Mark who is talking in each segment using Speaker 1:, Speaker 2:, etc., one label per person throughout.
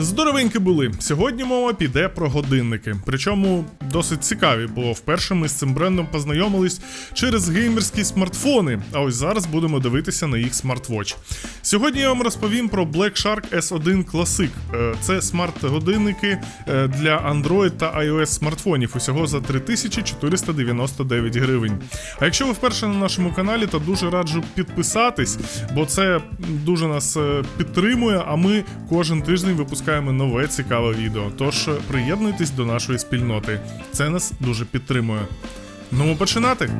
Speaker 1: Здоровенькі були. Сьогодні мова піде про годинники. Причому досить цікаві, бо вперше ми з цим брендом познайомились через геймерські смартфони. А ось зараз будемо дивитися на їх смарт-вотч. Сьогодні я вам розповім про Black Shark S1 Classic. Е, Це смарт-годинники е, для Android та iOS смартфонів усього за 3499 гривень. А якщо ви вперше на нашому каналі, то дуже раджу підписатись, бо це дуже нас е, підтримує. А ми кожен тиждень випускаємо нове цікаве відео. Тож приєднуйтесь до нашої спільноти. Це нас дуже підтримує. Ну, починати.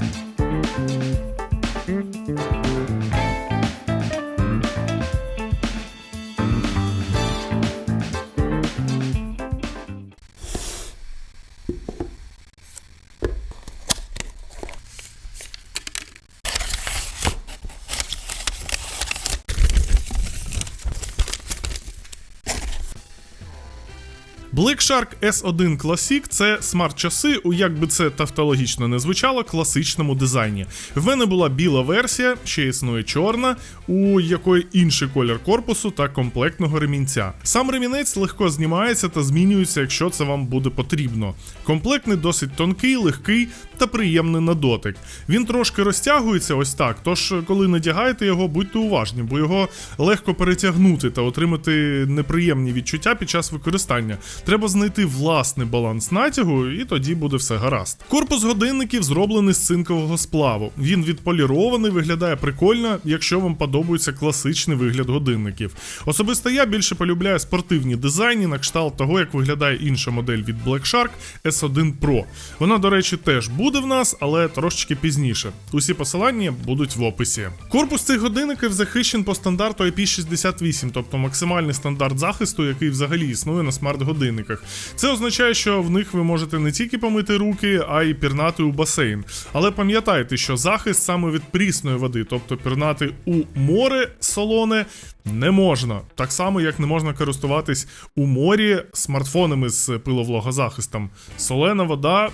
Speaker 1: Black Shark S1 Classic це смарт-часи, у як би це тавтологічно не звучало, класичному дизайні. В мене була біла версія, ще існує чорна, у якої інший колір корпусу та комплектного ремінця. Сам ремінець легко знімається та змінюється, якщо це вам буде потрібно. Комплектний досить тонкий, легкий та приємний на дотик. Він трошки розтягується ось так, тож коли надягаєте його, будьте уважні, бо його легко перетягнути та отримати неприємні відчуття під час використання. Треба знайти власний баланс натягу, і тоді буде все гаразд. Корпус годинників зроблений з цинкового сплаву. Він відполірований, виглядає прикольно, якщо вам подобається класичний вигляд годинників. Особисто я більше полюбляю спортивні дизайні на кшталт того, як виглядає інша модель від Black Shark S1 Pro. Вона, до речі, теж буде в нас, але трошечки пізніше. Усі посилання будуть в описі. Корпус цих годинників захищен по стандарту IP68, тобто максимальний стандарт захисту, який взагалі існує на смарт-годинниках. Це означає, що в них ви можете не тільки помити руки, а й пірнати у басейн. Але пам'ятайте, що захист саме від прісної води, тобто пірнати у море солоне, не можна. Так само, як не можна користуватись у морі смартфонами з пиловлогозахистом. Солена вода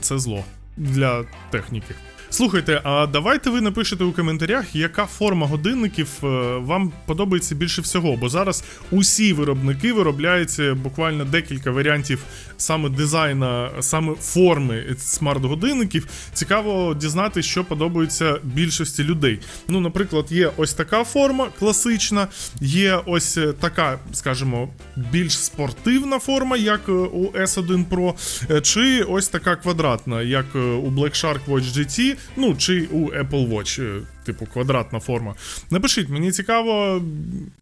Speaker 1: це зло для техніки. Слухайте, а давайте ви напишете у коментарях, яка форма годинників е, вам подобається більше всього, бо зараз усі виробники виробляються буквально декілька варіантів саме дизайна, саме форми смарт-годинників. Цікаво дізнатися, що подобається більшості людей. Ну, наприклад, є ось така форма класична, є ось е, така, скажімо, більш спортивна форма, як е, у S1 Pro, чи ось така квадратна, як у Black Shark Watch GT, ну чи у Apple Watch, е, типу квадратна форма. Напишіть, мені цікаво,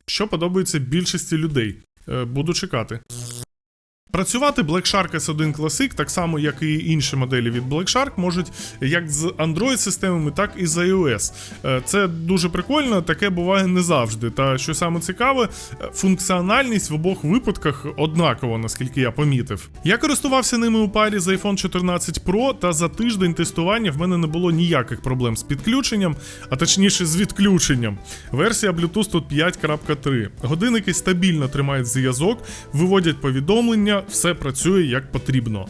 Speaker 1: що подобається більшості людей. Е, Буду чекати. Працювати Black Shark S1 Classic, так само як і інші моделі від Black Shark, можуть як з Android-системами, так і з iOS. Е, Це дуже прикольно, таке буває не завжди. Та що саме цікаве, е, функціональність в обох випадках однакова, наскільки я помітив. Я користувався ними у парі з iPhone 14 Pro, та за тиждень тестування в мене не було ніяких проблем з підключенням, а точніше з відключенням. Версія Bluetooth тут 5.3. Годинники стабільно тримають зв'язок, виводять повідомлення, все працює як потрібно.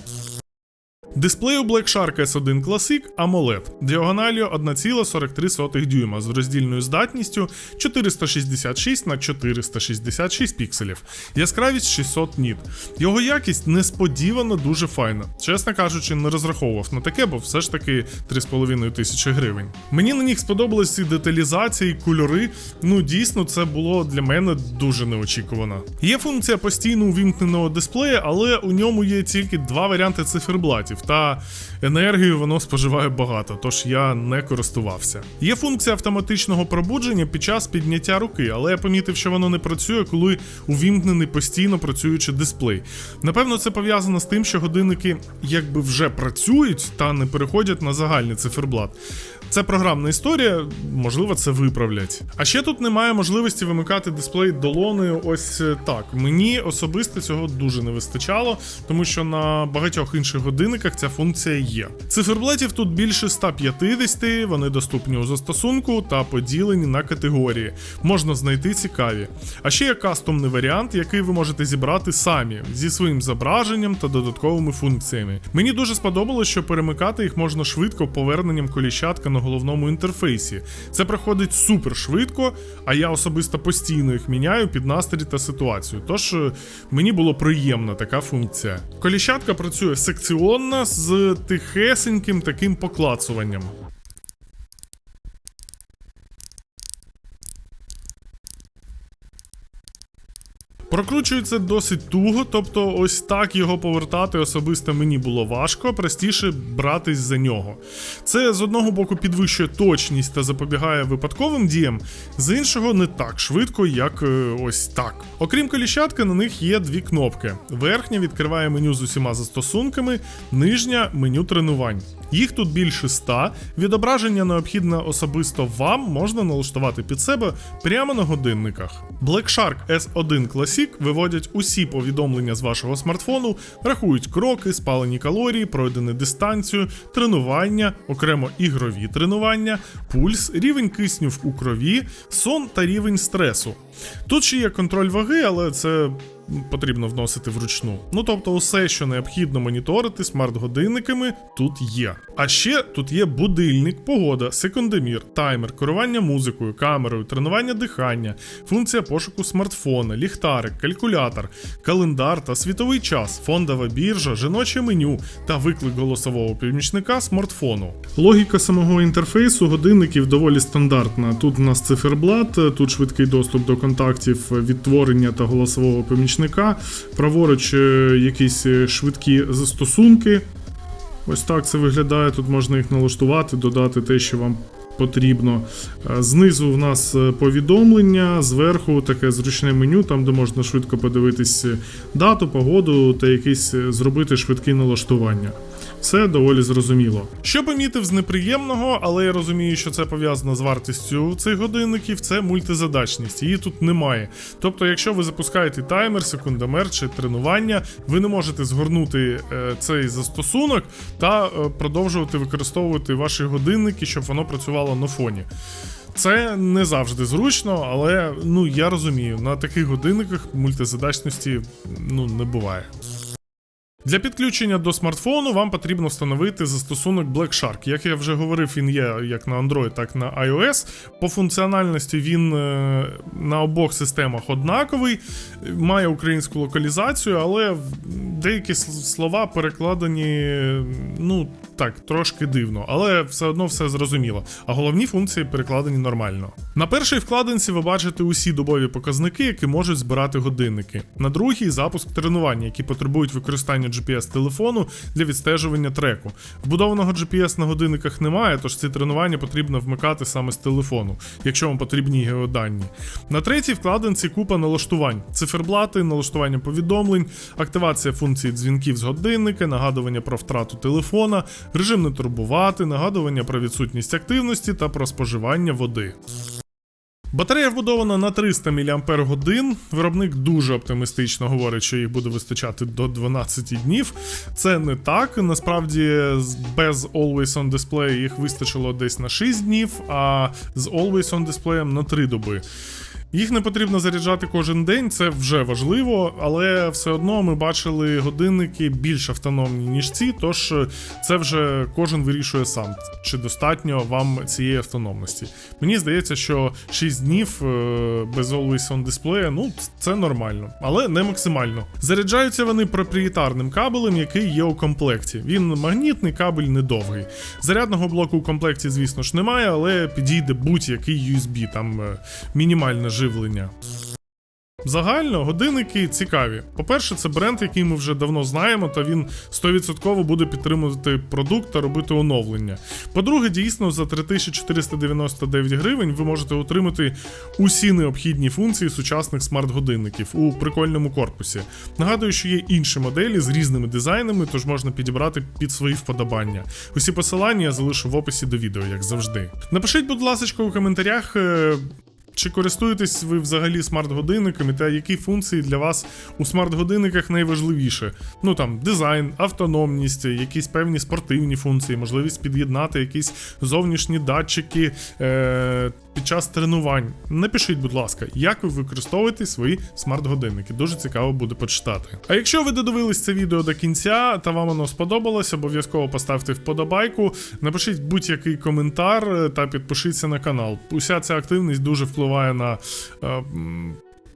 Speaker 1: Дисплей у Black Shark S1 Classic AMOLED діагоналію 1,43 дюйма з роздільною здатністю 466 на 466 пікселів, яскравість 600 ніт. Його якість несподівано дуже файна. Чесно кажучи, не розраховував на таке, бо все ж таки 3,5 тисячі гривень. Мені на них сподобалися і деталізація, і кольори. Ну дійсно, це було для мене дуже неочікувано. Є функція постійно увімкненого дисплея, але у ньому є тільки два варіанти циферблатів, та енергію воно споживає багато, тож я не користувався. Є функція автоматичного пробудження під час підняття руки, але я помітив, що воно не працює, коли увімкнений постійно працюючий дисплей. Напевно, це пов'язано з тим, що годинники якби вже працюють та не переходять на загальний циферблат. Це програмна історія, можливо, це виправлять. А ще тут немає можливості вимикати дисплей долоною. Ось е, так. Мені особисто цього дуже не вистачало, тому що на багатьох інших годинниках ця функція є. Циферблатів тут більше 150, вони доступні у застосунку та поділені на категорії. Можна знайти цікаві. А ще є кастомний варіант, який ви можете зібрати самі зі своїм зображенням та додатковими функціями. Мені дуже сподобалось, що перемикати їх можна швидко поверненням коліщатка на головному інтерфейсі. Це проходить супер швидко, а я особисто постійно їх міняю під настрій та ситуацію. Тож е, мені було приємна така функція. Коліщатка працює секціонно з тихесеньким таким поклацуванням. Прокручується досить туго, тобто ось так його повертати особисто мені було важко, простіше братись за нього. Це з одного боку підвищує точність та запобігає випадковим діям, з іншого не так швидко, як е, ось так. Окрім коліщатки, на них є дві кнопки: верхня відкриває меню з усіма застосунками, нижня меню тренувань. Їх тут більше ста. Відображення необхідне особисто вам можна налаштувати під себе прямо на годинниках. Black Shark S1 Classic виводять усі повідомлення з вашого смартфону, рахують кроки, спалені калорії, пройдену дистанцію, тренування, окремо ігрові тренування, пульс, рівень кисню у крові, сон та рівень стресу. Тут ще є контроль ваги, але це потрібно вносити вручну. Ну тобто, усе, що необхідно моніторити смарт-годинниками, тут є. А ще тут є будильник, погода, секундомір, таймер, керування музикою, камерою, тренування дихання, функція пошуку смартфона, ліхтарик, калькулятор, календар та світовий час, фондова біржа, жіноче меню та виклик голосового помічника смартфону. Логіка самого інтерфейсу годинників доволі стандартна. Тут у нас циферблат, тут швидкий доступ до контактів, відтворення та голосового помічника. Праворуч е, якісь е, швидкі застосунки. Ось так це виглядає. Тут можна їх налаштувати, додати те, що вам потрібно. Е, Знизу в нас повідомлення, зверху таке зручне меню, там де можна швидко подивитись дату, погоду та якісь зробити швидкі налаштування. Все доволі зрозуміло. Що помітив з неприємного, але я розумію, що це пов'язано з вартістю цих годинників, це мультизадачність. Її тут немає. Тобто, якщо ви запускаєте таймер, секундомер чи тренування, ви не можете згорнути е, цей застосунок та е, продовжувати використовувати ваші годинники, щоб воно працювало на фоні. Це не завжди зручно, але ну я розумію, на таких годинниках мультизадачності ну не буває. Для підключення до смартфону вам потрібно встановити застосунок Black Shark. Як я вже говорив, він є як на Android, так і на iOS. По функціональності він е, на обох системах однаковий, має українську локалізацію, але деякі слова перекладені, ну так, трошки дивно, але все одно все зрозуміло. А головні функції перекладені нормально. На першій вкладинці ви бачите усі добові показники, які можуть збирати годинники. На другій запуск тренування, які потребують використання GPS-телефону для відстежування треку. Вбудованого GPS на годинниках немає, тож ці тренування потрібно вмикати саме з телефону, якщо вам потрібні геодані. На третій вкладинці купа налаштувань: циферблати, налаштування повідомлень, активація функції дзвінків з годинника, нагадування про втрату телефона, режим не турбувати, нагадування про відсутність активності та про споживання води. Батарея вбудована на 300 мАч. Виробник дуже оптимістично говорить, що їх буде вистачати до 12 днів. Це не так. Насправді, без Always on Display їх вистачило десь на 6 днів, а з Always on Display на 3 доби. Їх не потрібно заряджати кожен день, це вже важливо, але все одно ми бачили годинники більш автономні, ніж ці, тож е, це вже кожен вирішує сам, чи достатньо вам цієї автономності. Мені здається, що 6 днів е, без Always on Display, ну це нормально, але не максимально. Заряджаються вони проприєтарним кабелем, який є у комплекті. Він магнітний, кабель недовгий. Зарядного блоку у комплекті, звісно ж, немає, але підійде будь-який USB, там е, мінімальне живлення. Загально годинники цікаві. По-перше, це бренд, який ми вже давно знаємо, та він 100% буде підтримувати продукт та робити оновлення. По-друге, дійсно, за 3499 гривень ви можете отримати усі необхідні функції сучасних смарт-годинників у прикольному корпусі. Нагадую, що є інші моделі з різними дизайнами, тож можна підібрати під свої вподобання. Усі посилання я залишу в описі до відео, як завжди. Напишіть, будь ласка, у коментарях. Чи користуєтесь ви взагалі смарт-годинниками та які функції для вас у смарт-годинниках найважливіше? Ну там дизайн, автономність, якісь певні спортивні функції, можливість під'єднати якісь зовнішні датчики, е- під час тренувань. Напишіть, будь ласка, як ви використовуєте свої смарт-годинники. Дуже цікаво буде почитати. А якщо ви додивились це відео до кінця та вам воно сподобалось, обов'язково поставте вподобайку, напишіть будь-який коментар е, та підпишіться на канал. Уся ця активність дуже впливає на. е,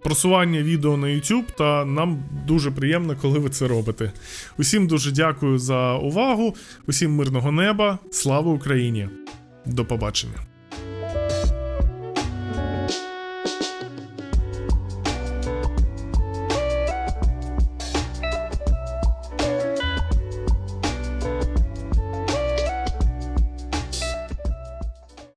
Speaker 1: Просування відео на YouTube, та нам дуже приємно, коли ви це робите. Усім дуже дякую за увагу, усім мирного неба, слава Україні! До побачення!